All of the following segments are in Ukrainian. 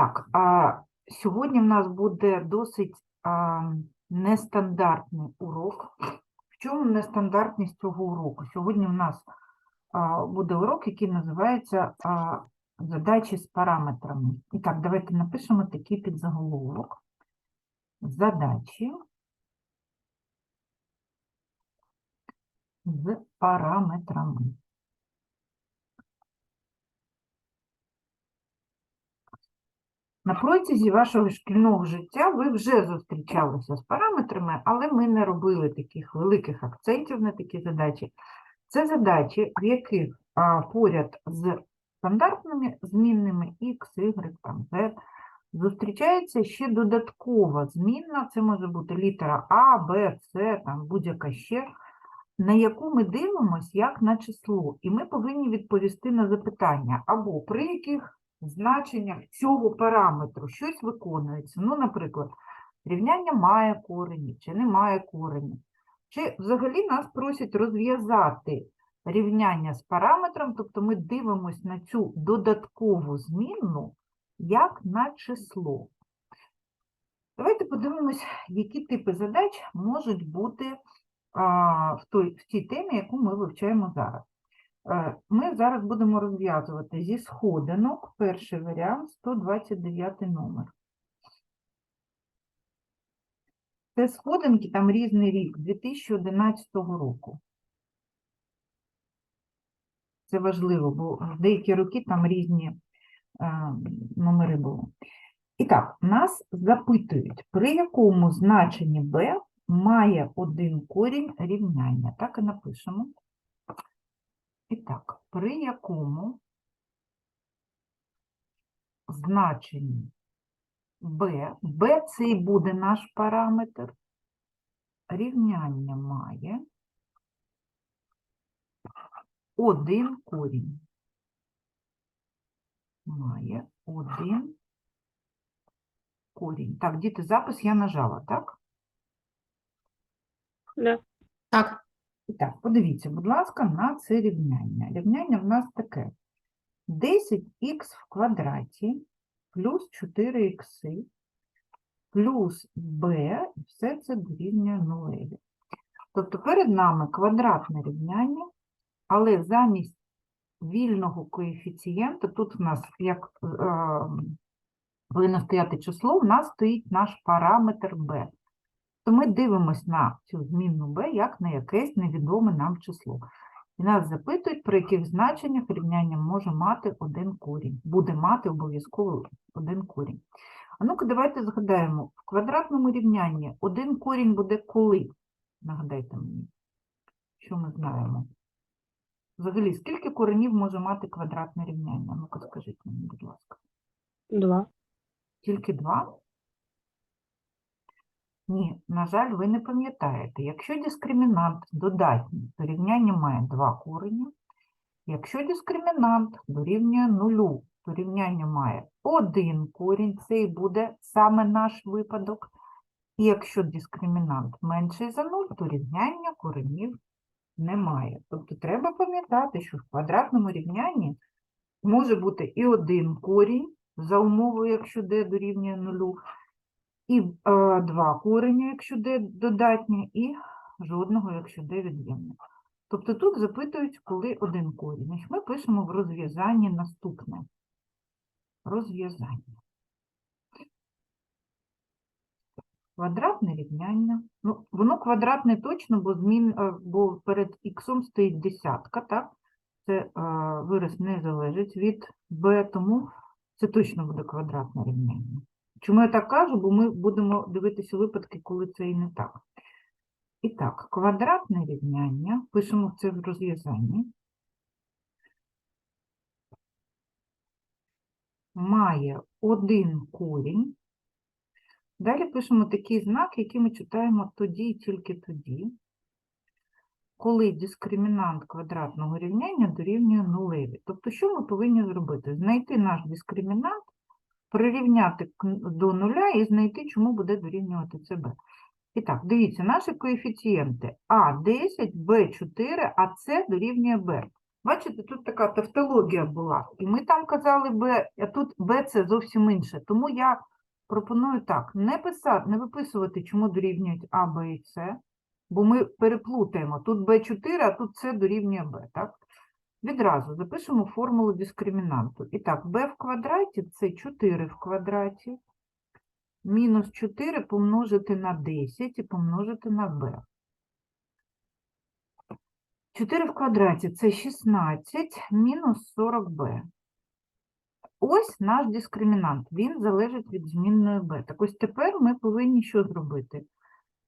Так, а сьогодні в нас буде досить а, нестандартний урок. В чому нестандартність цього уроку? Сьогодні в нас а, буде урок, який називається а, задачі з параметрами. І так, давайте напишемо такий підзаголовок. Задачі з параметрами. На протязі вашого шкільного життя ви вже зустрічалися з параметрами, але ми не робили таких великих акцентів на такі задачі. Це задачі, в яких а, поряд з стандартними змінними x, y, там, z, зустрічається ще додаткова змінна, це може бути літера А, Б, С, будь-яка ще, на яку ми дивимося як на число, і ми повинні відповісти на запитання, або при яких значеннях цього параметру щось виконується. Ну, наприклад, рівняння має корені чи не має корені. Чи взагалі нас просять розв'язати рівняння з параметром, тобто ми дивимося на цю додаткову змінну як на число. Давайте подивимось, які типи задач можуть бути а, в, той, в тій темі, яку ми вивчаємо зараз. Е, Ми зараз будемо розв'язувати зі сходинок перший варіант 129 номер. Це сходинки, там різний рік, 2011 року. Це важливо, бо в деякі роки там різні е, номери були. І так, нас запитують, при якому значенні b має один корінь рівняння. Так і напишемо. І так, при якому значенні b, b це і буде наш параметр, рівняння має один корінь. Має один корінь. Так, діти, запис я нажала, так? Да. Так, І так, подивіться, будь ласка, на це рівняння. Рівняння в нас таке. 10х в квадраті плюс 4х плюс b, і все це дорівнює нулеві. Тобто перед нами квадратне рівняння, але замість вільного коефіцієнта, тут в нас, як е, повинно стояти число, в нас стоїть наш параметр b. То ми дивимося на цю змінну b як на якесь невідоме нам число. І нас запитують, при яких значеннях рівняння може мати один корінь. Буде мати обов'язково один корінь. А ну-ка, давайте згадаємо, в квадратному рівнянні один корінь буде коли? Нагадайте мені, що ми знаємо. Взагалі, скільки коренів може мати квадратне рівняння? Ну-ка, скажіть мені, будь ласка. Два. Тільки два? Ні, на жаль, ви не пам'ятаєте. Якщо дискримінант додатній, то рівняння має два корені. Якщо дискримінант дорівнює нулю, то рівняння має один корінь, це і буде саме наш випадок. І якщо дискримінант менший за 0, то рівняння коренів немає. Тобто треба пам'ятати, що в квадратному рівнянні може бути і один корінь, за умовою, якщо d дорівнює нулю, і е, два корення, якщо d додатнє, і жодного, якщо d від'ємне. Тобто тут запитують, коли один корінь. Ми пишемо в розв'язанні наступне. Розв'язання. Квадратне рівняння. Ну, воно квадратне точно, бо, змін, е, бо перед х стоїть десятка, так? Це е, вираз не залежить від b, тому це точно буде квадратне рівняння. Чому я так кажу? Бо ми будемо дивитися випадки, коли це і не так. І так, квадратне рівняння, пишемо це в розв'язанні, має один корінь. Далі пишемо такий знак, який ми читаємо тоді і тільки тоді, коли дискримінант квадратного рівняння дорівнює нулеві. Тобто, що ми повинні зробити? Знайти наш дискримінант, прирівняти до нуля і знайти, чому буде дорівнювати ЦБ. І так, дивіться, наші коефіцієнти А10, Б4, а С дорівнює Б. Бачите, тут така тавтологія була. І ми там казали b, а тут b це зовсім інше. Тому я пропоную так, не писати, не виписувати, чому дорівнюють А, Б і С, бо ми переплутаємо. Тут b4, а тут С дорівнює b, так? Відразу запишемо формулу дискримінанту. І так, b в квадраті це 4 в квадраті, мінус 4 помножити на 10 і помножити на b. 4 в квадраті це 16 мінус 40b. Ось наш дискримінант. Він залежить від змінної b. Так ось тепер ми повинні що зробити?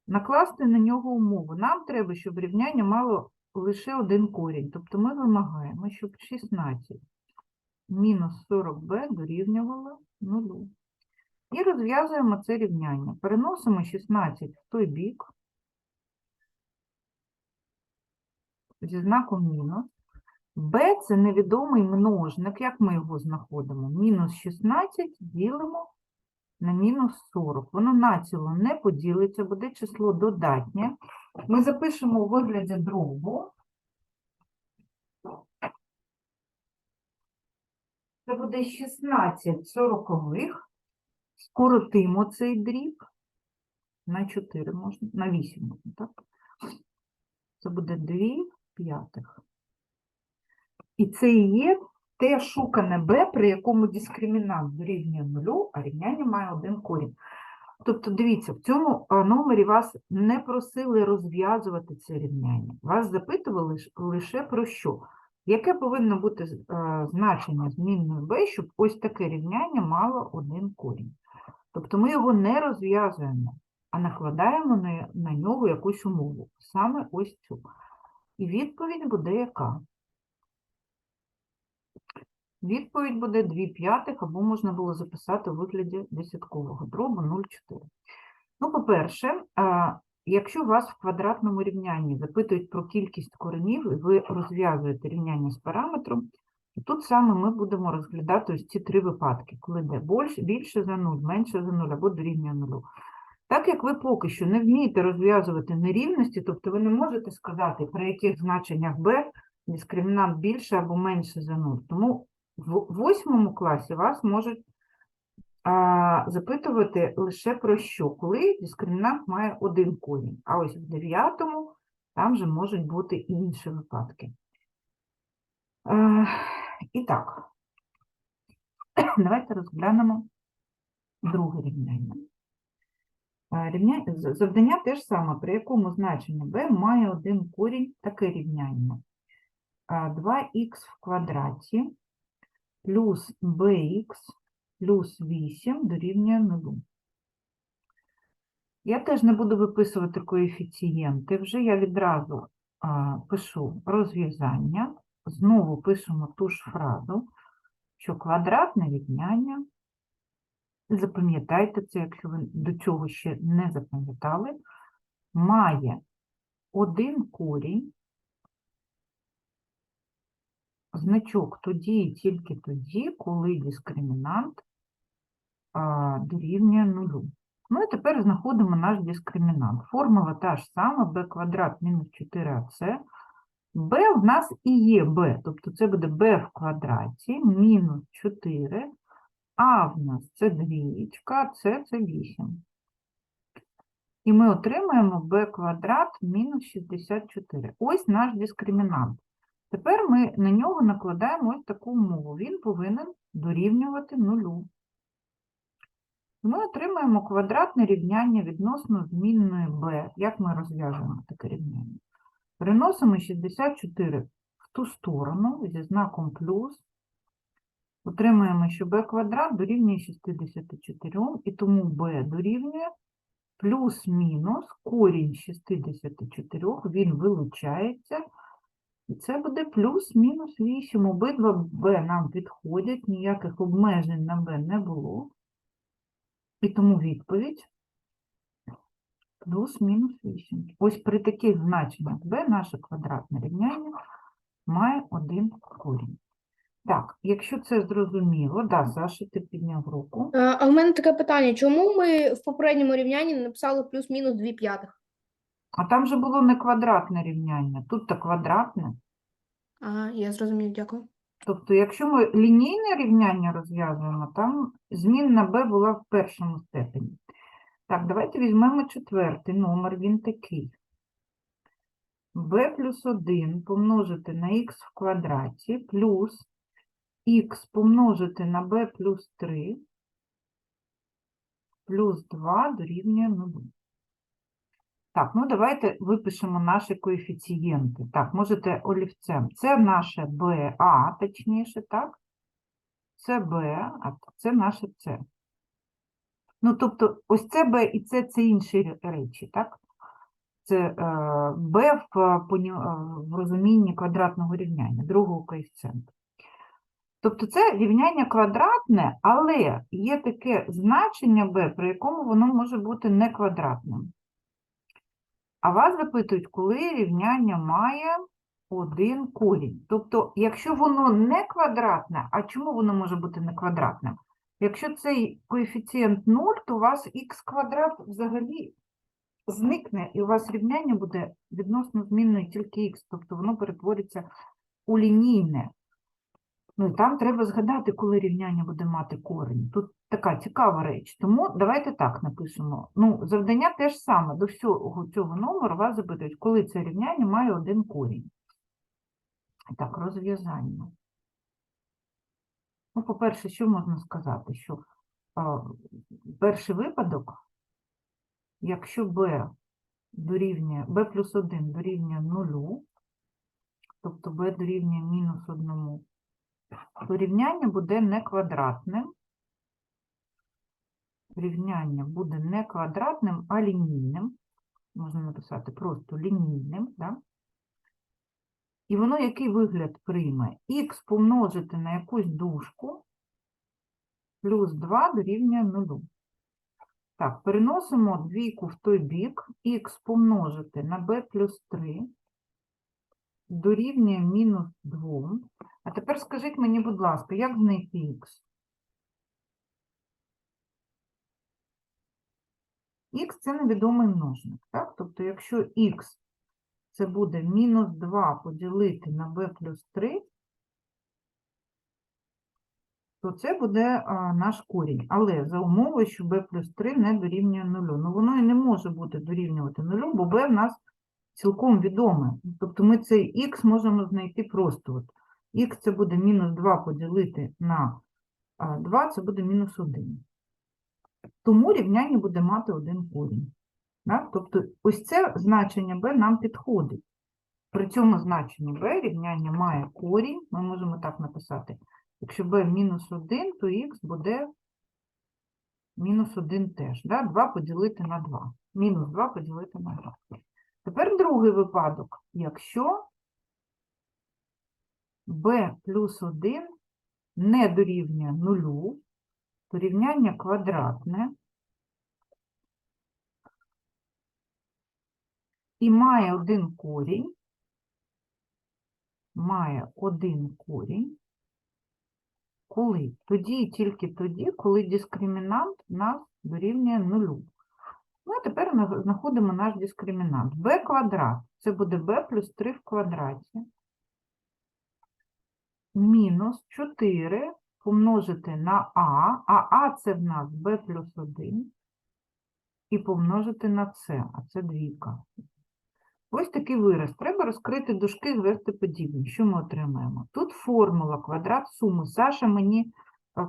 Накласти на нього умову. Нам треба, щоб рівняння мало лише один корінь. Тобто ми вимагаємо, щоб 16 мінус 40b дорівнювало 0. І розв'язуємо це рівняння. Переносимо 16 в той бік. зі знаком мінус. b – це невідомий множник. Як ми його знаходимо? Мінус 16 ділимо на мінус 40. Воно націло не поділиться, буде число додатнє. Ми запишемо у вигляді дробу. Це буде 16 сорокових. Скоротимо цей дріб на 4 можна, на 8 можна, так? Це буде 2 п'ятих. І це і є те шукане b, при якому дискримінант дорівнює нулю, а рівняння має один корінь. Тобто, дивіться, в цьому номері вас не просили розв'язувати це рівняння. Вас запитували лише про що? Яке повинно бути е, значення змінної b, щоб ось таке рівняння мало один корінь? Тобто ми його не розв'язуємо, а накладаємо на, на нього якусь умову. Саме ось цю. І відповідь буде яка? Відповідь буде 2 п'ятих, або можна було записати у вигляді десяткового дробу 0,4. Ну, по-перше, якщо вас в квадратному рівнянні запитують про кількість коренів, і ви розв'язуєте рівняння з параметром, то тут саме ми будемо розглядати ось ці три випадки, коли де більше, більше за 0, менше за 0 або дорівнює 0. Так як ви поки що не вмієте розв'язувати нерівності, тобто ви не можете сказати, при яких значеннях b дискримінант більше або менше за 0. Тому в восьмому класі вас можуть а, запитувати лише про що, коли дискримінант має один корінь. А ось в дев'ятому там вже можуть бути інші випадки. Е, і так, давайте розглянемо друге рівняння. Е, Рівня... Завдання те ж саме, при якому значення b має один корінь, таке рівняння. 2х в квадраті плюс bx плюс 8 дорівнює 0. Я теж не буду виписувати коефіцієнти, вже я відразу а, пишу розв'язання, знову пишемо ту ж фразу, що квадратне рівняння, запам'ятайте це, якщо ви до цього ще не запам'ятали, має один корінь, значок тоді і тільки тоді, коли дискримінант а, дорівнює нулю. Ну і тепер знаходимо наш дискримінант. Формула та ж сама, b квадрат мінус 4ac. b в нас і є b, тобто це буде b в квадраті мінус 4, а в нас це двієчка, це це 8. І ми отримаємо b квадрат мінус 64. Ось наш дискримінант. Тепер ми на нього накладаємо ось таку умову. Він повинен дорівнювати нулю. Ми отримаємо квадратне рівняння відносно змінної b. Як ми розв'яжемо таке рівняння? Переносимо 64 в ту сторону зі знаком плюс. Отримаємо, що b квадрат дорівнює 64, і тому b дорівнює плюс-мінус корінь 64, він вилучається. І це буде плюс-мінус 8. Обидва b нам підходять, ніяких обмежень на b не було. І тому відповідь плюс-мінус 8. Ось при таких значеннях b наше квадратне рівняння має один корінь. Так, якщо це зрозуміло, да, Саша, ти підняв руку. А в мене таке питання: чому ми в попередньому рівнянні написали плюс-мінус 2 п'ятих? А там же було не квадратне рівняння, тут то квадратне. Ага, я зрозумів, дякую. Тобто, якщо ми лінійне рівняння розв'язуємо, там змінна b була в першому степені. Так, давайте візьмемо четвертий номер, він такий. b плюс 1 помножити на х в квадраті плюс х помножити на b плюс 3 плюс 2 дорівнює 0. Так, ну давайте випишемо наші коефіцієнти. Так, можете олівцем. Це наше b, а, точніше, так? Це b, а це наше c. Ну, тобто, ось це b і це, це інші речі, так? Це е, b в, е, в розумінні квадратного рівняння, другого коефіцієнта. Тобто це рівняння квадратне, але є таке значення b, при якому воно може бути не квадратним. А вас запитують, коли рівняння має один корінь. Тобто, якщо воно не квадратне, а чому воно може бути не квадратним? Якщо цей коефіцієнт 0, то у вас х квадрат взагалі зникне, і у вас рівняння буде відносно змінною тільки х, тобто воно перетвориться у лінійне. Ну і там треба згадати, коли рівняння буде мати корінь. Тут така цікава реч. Тому давайте так напишемо. Ну, завдання те ж саме. До всього цього номеру вас запитують, коли це рівняння має один корінь. Так, розв'язання. Ну, по-перше, що можна сказати? Що а, перший випадок, якщо b дорівнює, b плюс 1 дорівнює 0, тобто b дорівнює мінус 1, то рівняння буде не квадратним. Рівняння буде не квадратним, а лінійним. Можна написати просто лінійним. Да? І воно який вигляд прийме? Х помножити на якусь дужку плюс 2 дорівнює 0. Так, переносимо двійку в той бік, х помножити на b плюс 3 дорівнює мінус 2. А тепер скажіть мені, будь ласка, як знайти х? Х – це невідомий множник, так? Тобто, якщо х це буде мінус 2 поділити на b плюс 3, то це буде а, наш корінь. Але за умовою, що b плюс 3 не дорівнює 0. Ну, воно і не може бути дорівнювати 0, бо b в нас цілком відоме. Тобто ми цей х можемо знайти просто. От. х це буде мінус 2 поділити на 2, це буде мінус 1. Тому рівняння буде мати один корінь. Да? Тобто ось це значення b нам підходить. При цьому значенні b рівняння має корінь, ми можемо так написати. Якщо b мінус 1, то х буде мінус 1 теж. Да? 2 поділити на 2. Мінус 2 поділити на 2. Тепер другий випадок. Якщо b плюс 1 не дорівнює 0, то рівняння квадратне і має один корінь, має один корінь, коли? Тоді і тільки тоді, коли дискримінант нас дорівнює нулю. Ну, а тепер на- знаходимо наш дискримінант. b квадрат, це буде b плюс 3 в квадраті, мінус 4 помножити на а, а а це в нас b плюс 1, і помножити на c, а це двійка. Ось такий вираз. Треба розкрити дужки, звести подібні. Що ми отримаємо? Тут формула квадрат суми. Саша мені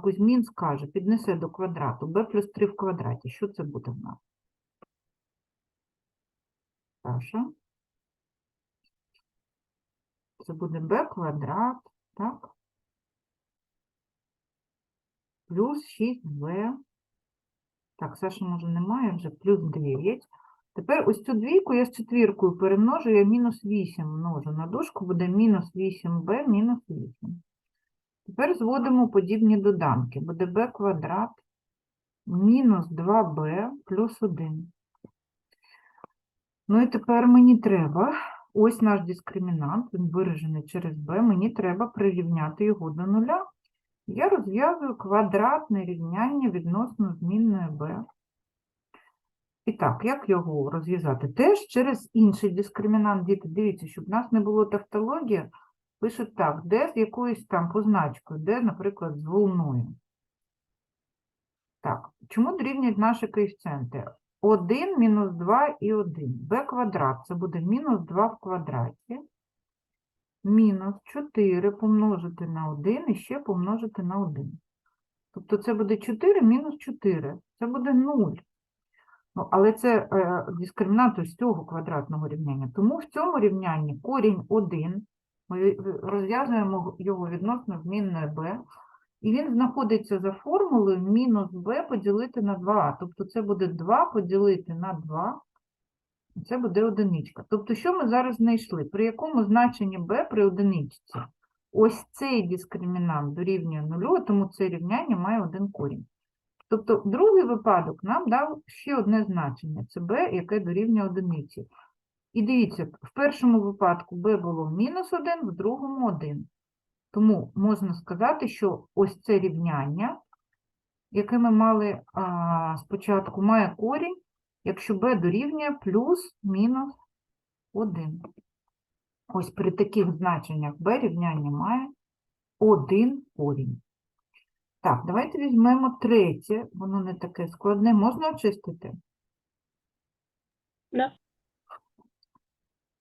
Кузьмін скаже, піднесе до квадрату b плюс 3 в квадраті. Що це буде в нас? Саша. Це буде b квадрат, так? Плюс 6b. Так, Саша, може, немає вже, плюс 9. Тепер ось цю двійку я з четвіркою перемножу, я мінус 8 множу на дужку, буде мінус 8b мінус 8. Тепер зводимо подібні доданки. Буде b квадрат мінус 2b плюс 1. Ну і тепер мені треба, ось наш дискримінант, він виражений через b, мені треба прирівняти його до нуля. Я розв'язую квадратне рівняння відносно змінної b. І так, як його розв'язати? Теж через інший дискримінант, діти, дивіться, щоб в нас не було тавтології, Пишуть так, де з якоюсь там позначкою, де, наприклад, з волною. Так, чому дорівнюють наші коефіцієнти? 1 мінус 2 і 1. b квадрат це буде мінус 2 в квадраті. Мінус 4 помножити на 1 і ще помножити на 1. Тобто це буде 4 мінус 4. Це буде 0. Ну, але це е, дискримінант ось цього квадратного рівняння. Тому в цьому рівнянні корінь 1, ми розв'язуємо його відносно змінної b, і він знаходиться за формулою мінус b поділити на 2. Тобто це буде 2 поділити на 2, і це буде одиничка. Тобто що ми зараз знайшли? При якому значенні b при одиничці? Ось цей дискримінант дорівнює нулю, тому це рівняння має один корінь. Тобто другий випадок нам дав ще одне значення, це b, яке дорівнює одиниці. І дивіться, в першому випадку b було мінус 1, в другому 1. Тому можна сказати, що ось це рівняння, яке ми мали а, спочатку, має корінь, якщо b дорівнює плюс-мінус 1. Ось при таких значеннях b рівняння має один корінь. Так, давайте візьмемо третє, воно не таке складне. Можна очистити? Да.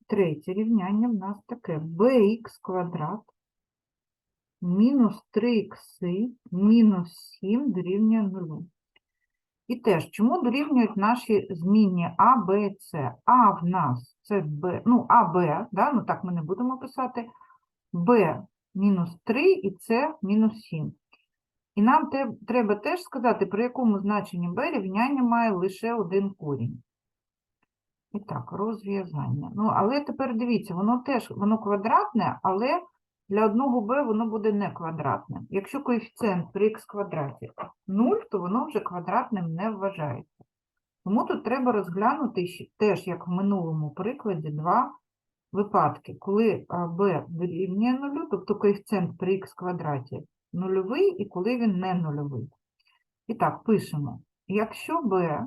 Третє рівняння в нас таке bx квадрат мінус 3х мінус 7 дорівнює 0. І теж, чому дорівнюють наші змінні А, Б С? А в нас це Б, ну, А, Б, да? ну так ми не будемо писати, Б мінус 3 і С мінус 7. І нам те- треба теж сказати, при якому значенні b рівняння має лише один корінь. І так, розв'язання. Ну, але тепер дивіться, воно теж воно квадратне, але для одного b воно буде не квадратним. Якщо коефіцієнт при х квадраті 0, то воно вже квадратним не вважається. Тому тут треба розглянути теж, як в минулому прикладі, два випадки, коли b дорівнює 0, тобто коефіцієнт при х квадраті нульовий і коли він не нульовий. І так, пишемо. Якщо b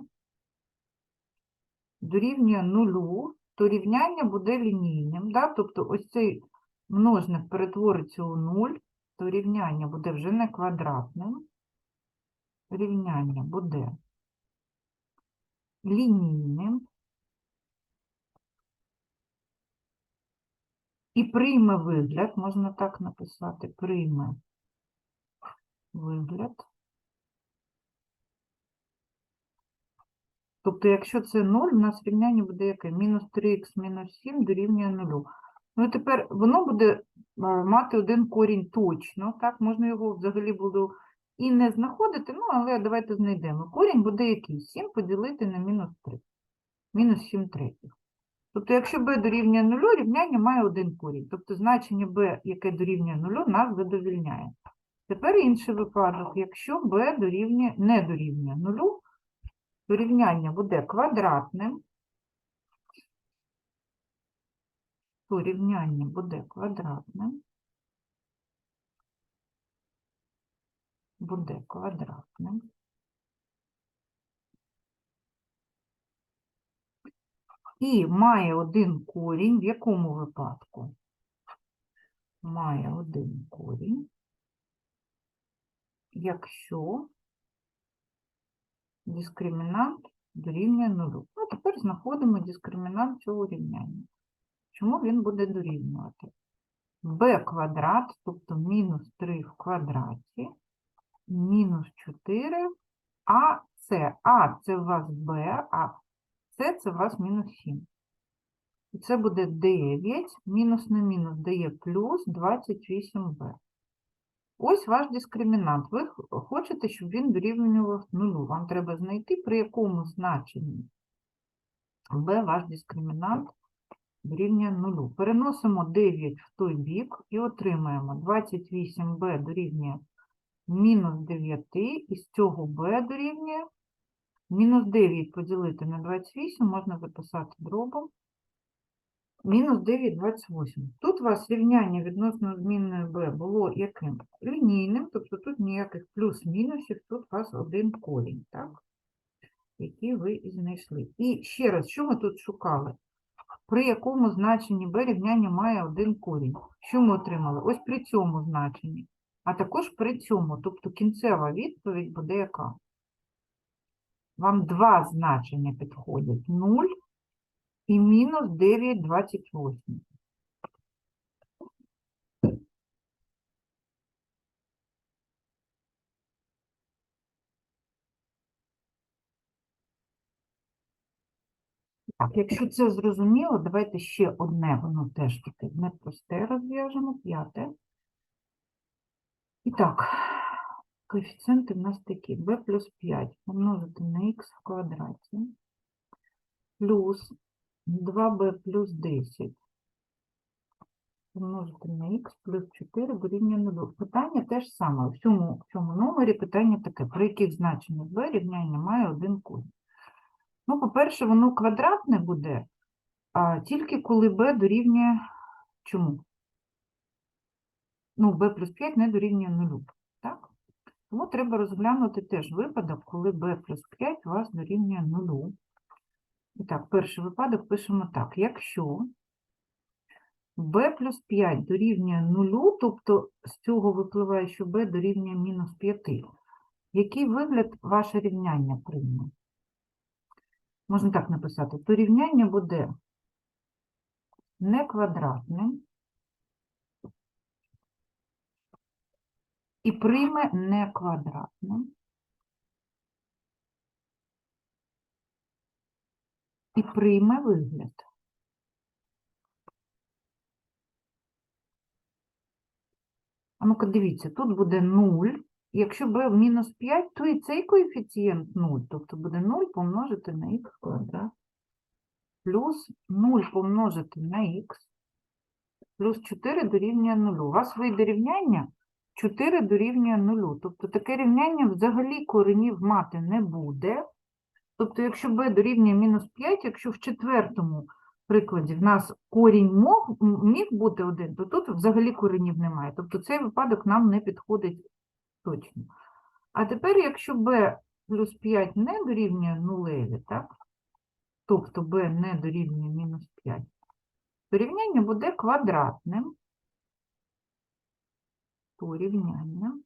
дорівнює нулю, то рівняння буде лінійним. Да? Тобто ось цей множник перетвориться у 0, то рівняння буде вже не квадратним. Рівняння буде лінійним. І прийме вигляд, можна так написати, прийме вигляд. Тобто, якщо це 0, у нас рівняння буде яке? Мінус 3х мінус 7 дорівнює 0. Ну тепер воно буде е, мати один корінь точно, так, можна його взагалі було і не знаходити, ну, але давайте знайдемо. Корінь буде який? 7 поділити на мінус 3. Мінус 7 третіх. Тобто, якщо b дорівнює 0, рівняння має один корінь. Тобто значення b, яке дорівнює 0, нас задовільняє. Тепер інший випадок. Якщо b дорівнює, не дорівнює 0, то рівняння буде квадратним, то буде квадратним, буде квадратним. І має один корінь. В якому випадку? Має один корінь, якщо дискримінант дорівнює нулю. Ну, тепер знаходимо дискримінант цього рівняння. Чому він буде дорівнювати? b квадрат, тобто мінус 3 в квадраті, мінус 4, а це, а це у вас b, а це це у вас мінус 7. І це буде 9, мінус на мінус дає плюс 28b. Ось ваш дискримінант. Ви хочете, щоб він дорівнював нулю. Вам треба знайти, при якому значенні b ваш дискримінант дорівнює нулю. Переносимо 9 в той бік і отримаємо 28b дорівнює мінус 9, і з цього b дорівнює мінус 9 поділити на 28 можна записати дробом. Мінус 9, 28. Тут у вас рівняння відносно змінної b було яким? Лінійним, тобто тут ніяких плюс-мінусів, тут у вас один корінь, так? Який ви знайшли. І ще раз, що ми тут шукали? При якому значенні b рівняння має один корінь. Що ми отримали? Ось при цьому значенні, а також при цьому, тобто кінцева відповідь буде яка? Вам два значення підходять 0 і мінус 9,28. Так, якщо це зрозуміло, давайте ще одне, воно теж таке непросте розв'яжемо, п'яте. І так, коефіцієнти в нас такі. b плюс 5 помножити на х в квадраті плюс 2b плюс 10 помножити на х плюс 4 дорівнює 0. Питання теж саме. В цьому, в цьому номері питання таке, при яких значеннях b рівняння має один корінь. Ну, по-перше, воно квадратне буде, а тільки коли b дорівнює чому? Ну, b плюс 5 не дорівнює 0, так? Тому треба розглянути теж випадок, коли b плюс 5 у вас дорівнює 0. І так, перший випадок пишемо так. Якщо b плюс 5 дорівнює 0, тобто з цього випливає, що b дорівнює мінус 5, який вигляд ваше рівняння прийме? Можна так написати, то рівняння буде не квадратним і прийме не квадратним і прийме вигляд. А ну-ка дивіться, тут буде 0. Якщо b мінус 5, то і цей коефіцієнт 0, тобто буде 0 помножити на х квадрат, плюс 0 помножити на х, плюс 4 дорівнює 0. У вас вийде рівняння 4 дорівнює 0. Тобто таке рівняння взагалі коренів мати не буде. Тобто, якщо b дорівнює мінус 5, якщо в четвертому прикладі в нас корінь мог, міг бути один, то тут взагалі коренів немає. Тобто цей випадок нам не підходить точно. А тепер, якщо b плюс 5 не дорівнює нулеві, так? Тобто b не дорівнює мінус 5, то рівняння буде квадратним. То рівняння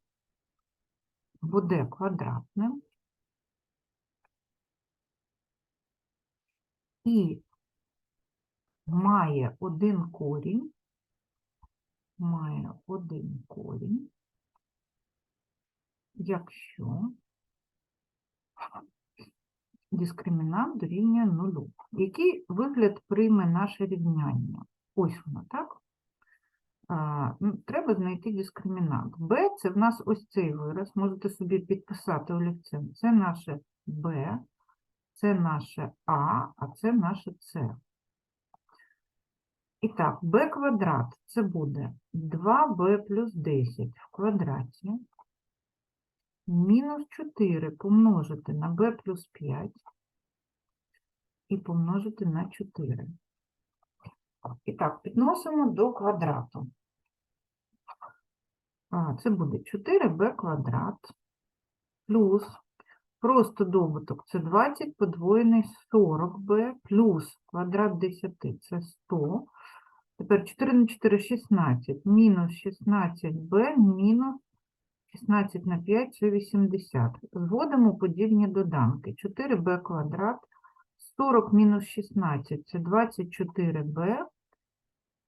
буде квадратним. І має один корінь, має один корінь, якщо дискримінант дорівнює нулю. Який вигляд прийме наше рівняння? Ось воно, так? Ну, треба знайти дискримінант. b – це в нас ось цей вираз, можете собі підписати олівцем. Це наше b, це наше а, а це наше c. І так, b квадрат це буде 2b плюс 10 в квадраті мінус 4 помножити на b плюс 5 і помножити на 4. І так, підносимо до квадрату. А, це буде 4b квадрат плюс просто добуток це 20 подвоєний 40b плюс квадрат 10 це 100. Тепер 4 на 4 – 16, мінус 16b мінус 16 на 5 – це 80. Зводимо подібні доданки. 4b квадрат, 40 мінус 16 – це 24b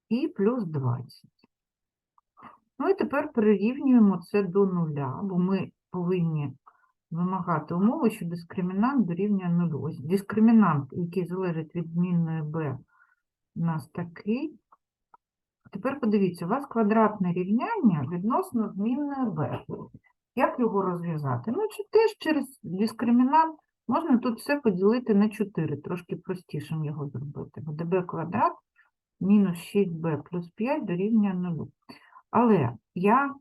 і плюс 20. Ну і тепер прирівнюємо це до нуля, бо ми повинні вимагати умови, що дискримінант дорівнює нулю. Ось дискримінант, який залежить від змінної b, у нас такий. Тепер подивіться, у вас квадратне рівняння відносно змінної b. Як його розв'язати? Ну, чи теж через дискримінант можна тут все поділити на 4, трошки простішим його зробити. Буде b квадрат мінус 6b плюс 5 дорівнює 0. Але я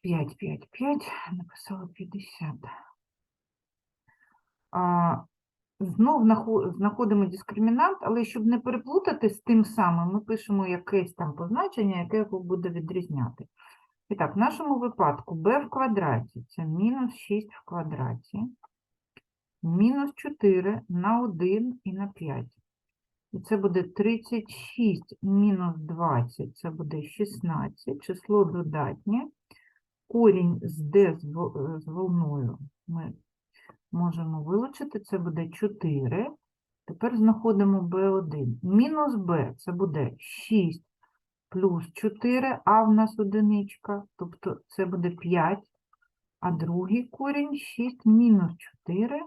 5, 5, 5, написала 50. А, знов знаходимо дискримінант, але щоб не переплутати з тим самим, ми пишемо якесь там позначення, яке його буде відрізняти. І так, в нашому випадку b в квадраті це мінус 6 в квадраті, мінус 4 на 1 і на 5. І це буде 36 мінус 20, це буде 16, число додатнє. Корінь з d з волною ми можемо вилучити, це буде 4. Тепер знаходимо b1. Мінус b це буде 6 плюс 4, а в нас одиничка, тобто це буде 5, а другий корінь 6 мінус 4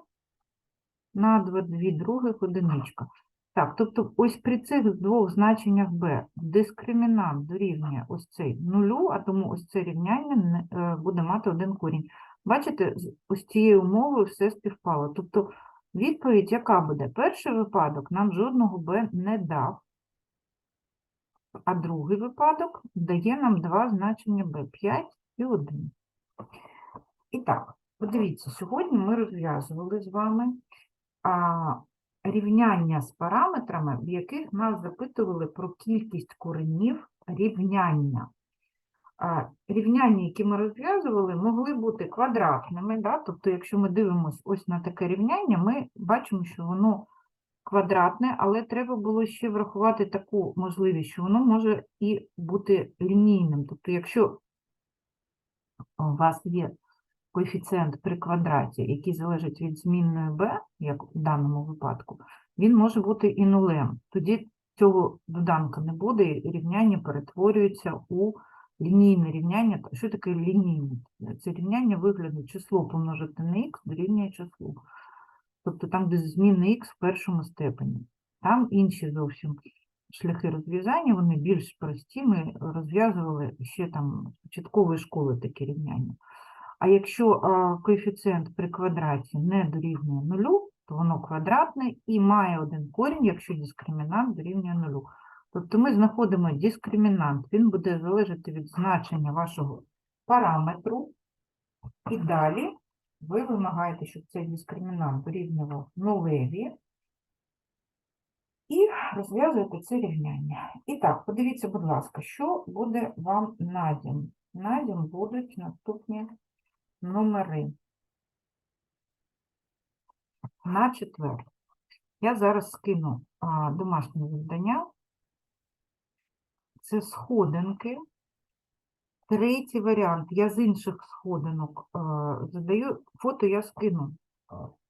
на 2, 2 других одиничка. Так, тобто ось при цих двох значеннях b дискримінант дорівнює ось цей нулю, а тому ось це рівняння е, буде мати один корінь. Бачите, з ось цією умовою все співпало. Тобто відповідь яка буде? Перший випадок нам жодного b не дав, а другий випадок дає нам два значення b 5 і 1. І так, подивіться, сьогодні ми розв'язували з вами а, рівняння з параметрами, в яких нас запитували про кількість коренів рівняння. Рівняння, які ми розв'язували, могли бути квадратними. Да? Тобто, якщо ми дивимося ось на таке рівняння, ми бачимо, що воно квадратне, але треба було ще врахувати таку можливість, що воно може і бути лінійним. Тобто, якщо у вас є коефіцієнт при квадраті, який залежить від змінної b, як в даному випадку, він може бути і нулем. Тоді цього доданка не буде, і рівняння перетворюється у лінійне рівняння. Що таке лінійне? Це рівняння вигляду число помножити на х дорівнює числу. Тобто там, де зміна х в першому степені. Там інші зовсім шляхи розв'язання, вони більш прості. Ми розв'язували ще там з початкової школи такі рівняння. А якщо коефіцієнт при квадраті не дорівнює нулю, то воно квадратне і має один корінь, якщо дискримінант дорівнює нулю. Тобто ми знаходимо дискримінант, він буде залежати від значення вашого параметру. І далі ви вимагаєте, щоб цей дискримінант дорівнював нулеві. І розв'язуєте це рівняння. І так, подивіться, будь ласка, що буде вам надім. Надім будуть наступні номери. На четвер. Я зараз скину домашнє завдання. Це сходинки. Третій варіант. Я з інших сходинок а, задаю. Фото я скину.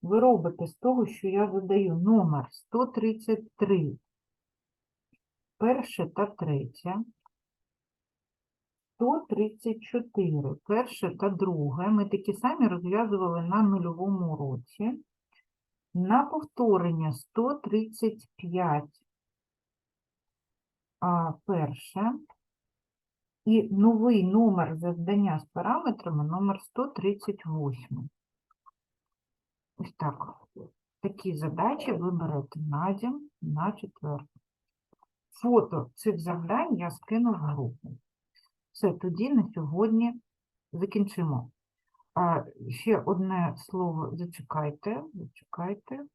Ви робите з того, що я задаю номер 133. Перше та третє. 134, перше та друге. Ми такі самі розв'язували на нульовому уроці. На повторення 135 перше. І новий номер завдання з параметрами номер 138. Ось так. Такі задачі ви берете на дім на четвер. Фото цих завдань я скину в групу. Все, тоді на сьогодні закінчимо. А, ще одне слово, зачекайте, зачекайте.